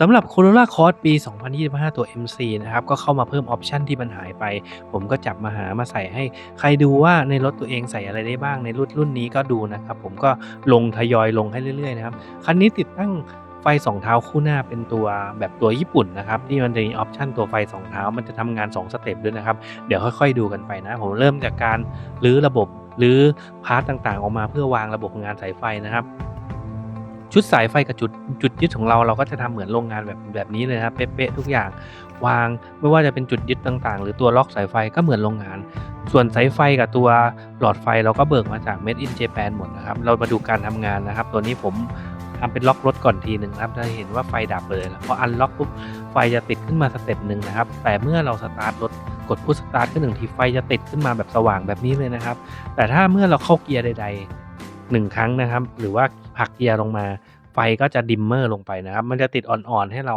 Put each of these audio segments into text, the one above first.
สำหรับ Corolla Cross ปี 2025 ตัว MC นะครับ ก็เข้ามาเพิ่มออปชันที่มันหายไป ผมก็จับมาหามาใส่ให้ ใครดูว่าในรถตัวเองใส่อะไรได้บ้างในรุ่นรุ่นนี้ก็ดูนะครับ ผมก็ลงทยอยลงให้เรื่อยๆนะครับ คันนี้ติดตั้งไฟ2เท้าคู่หน้าเป็นตัวแบบตัวญี่ปุ่นนะครับที่มันจะมีออปชันตัวไฟ2เท้ามันจะทำงาน 2 สเต็ปด้วยนะครับ เดี๋ยวค่อยๆดูกันไปนะ ผมเริ่มจากการรื้อระบบหรือพาร์ตต่างๆ ออกมาเพื่อวางระบบงานสายไฟนะครับ ชุดสายไฟกับจุดจุดยึดของเราเราก็จะทำเหมือนโรงงานแบบแบบนี้เลยนะครับเป๊ะๆทุกอย่างวางไม่ว่าจะเป็นจุดยึดต่างๆ หรือตัวล็อกสายไฟก็เหมือนโรงงาน ส่วนสายไฟกับตัวหลอดไฟเราก็เบิกมาจาก Made in Japan หมดนะครับ เรามาดูการทำงานนะครับ ตัวนี้ผมทำเป็นล็อกรถก่อนทีหนึ่งนะครับจะเห็นว่าไฟดับเลยพออันล็อกปุ๊บไฟจะติดขึ้นมาสเต็ปหนึ่งนะครับ แต่เมื่อเราสตาร์ทรถกดพุชสตาร์ทขึ้นหนึ่งทีไฟจะติดขึ้นมาแบบสว่างแบบนี้เลยนะครับ แต่ถ้าเมื่อเราเข้าเกียร์ใด ๆ หนึ่งครั้งนะครับ หรือว่าผลักเกียร์ลงมา ไฟก็จะดิมเมอร์ลงไปนะครับ มันจะติดอ่อนๆให้เรา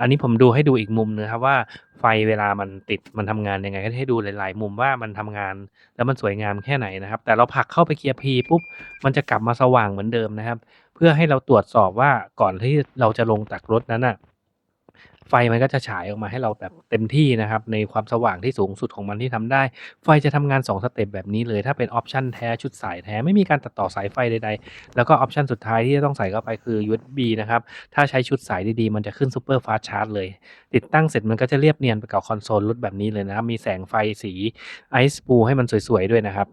อันนี้ผมดูให้ดูอีกมุมนะครับว่าไฟเวลามันติดมันทำงานยังไงก็ให้ดูหลาย ๆ มุมว่ามันทำงานแล้วมันสวยงามแค่ไหนนะครับ แต่เราผลักเข้าไปเกียร์ P ปุ๊บมันจะกลับมาสว่างเหมือนเดิมนะครับ เพื่อให้เราตรวจสอบว่าก่อนที่เราจะลงจากรถนั้นอะ ไฟมันก็จะฉายออกมาให้เราแบบเต็มที่นะครับ ในความสว่างที่สูงสุดของมันที่ทำได้ ไฟจะทำงาน 2 สเต็ปแบบนี้เลย ถ้าเป็นออปชันแท้ชุดสายแท้ไม่มีการตัดต่อสายไฟใดๆ แล้วก็ออปชันสุดท้ายที่จะต้องใส่เข้าไปคือ USB นะครับ ถ้าใช้ชุดสายดีๆ มันจะขึ้น Super Fast Charge เลย ติดตั้งเสร็จมันก็จะเรียบเนียนไปกับคอนโซลรถแบบนี้เลยนะครับมีแสงไฟสีไอซ์ปูให้มันสวยๆด้วยนะครับ